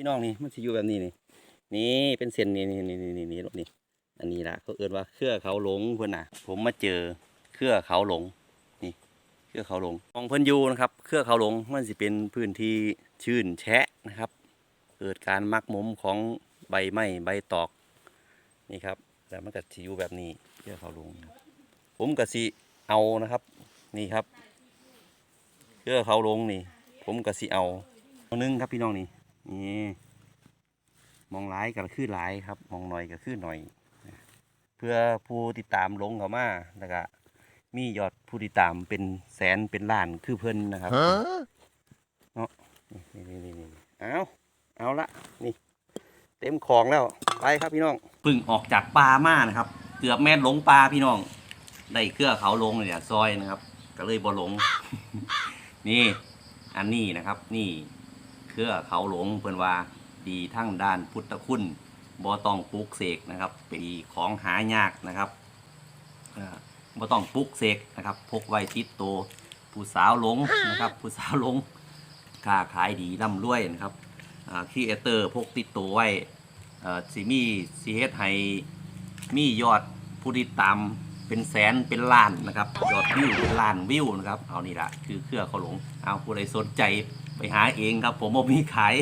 พี่น้องนี่มันสิอยู่แบบนี้นี่นี่เป็นเส้นนี่นี่นี่นี่นี่นี่นี่อันนี้ละเขาเอิ้นว่าเครือเขาหลงเพื่อนน่ะ ผมมาเจอเครือเขาหลงนี่เครือเขาหลงมองเพิ่นอยู่นะครับ เครือเขาหลงมันสิเป็นพื้นที่ชื้นแฉะนะครับ เกิดการมักหมมของใบไม้ใบตอกนี่ครับแล้วมันก็สิอยู่แบบนี้เครือเขาหลงผมก็สิเอานะครับ นี่ครับเครือเขาหลงนี่ ผมก็สิเอาหนึงครับพี่น้องนี่ นี่มองหลายก็คือหลายครับ มองหน่อยก็คือหน่อย เพื่อผู้ติดตามลงเขามาแล้วก็มียอดผู้ติดตามเป็นแสนเป็นล้านคือเพิ่นนะครับเนาะนี่นี่นี่นี่เอาเอาละนี่ เต็มของแล้วไปครับพี่น้องปึ่งออกจากปลามานะครับ เกือบแม่นหลงปลาพี่น้องได้เครือเขาลงเนี่ยซอยนะครับ ก็เลยบ่หลง นี่ อันนี้นะครับ นี่เค รือ เขาหลงเพิ่นว่าดีทั้งด้านพุทธคุณบ่ต้องปลุกเสกนะครับเป็นของหายากนะครับเอ่อบ่ต้องปลุกเสกนะครับพกไว้ติดตัวผู้สาวหลงนะครับผู้สาวหลงค้าขายดีร่ำรวยนะครับครีเอเตอร์พกติดตัวไว้เอ่อสิมีสิเฮดให้มียอดผู้ติดตามเป็นแสนเป็นล้านนะครับยอดวิวเป็นล้านวิวนะครับเอานี่ละคือเครือเขาหลงเอาผู้ใดสนใจ ไปหาเองครับ ผมบ่มีขาย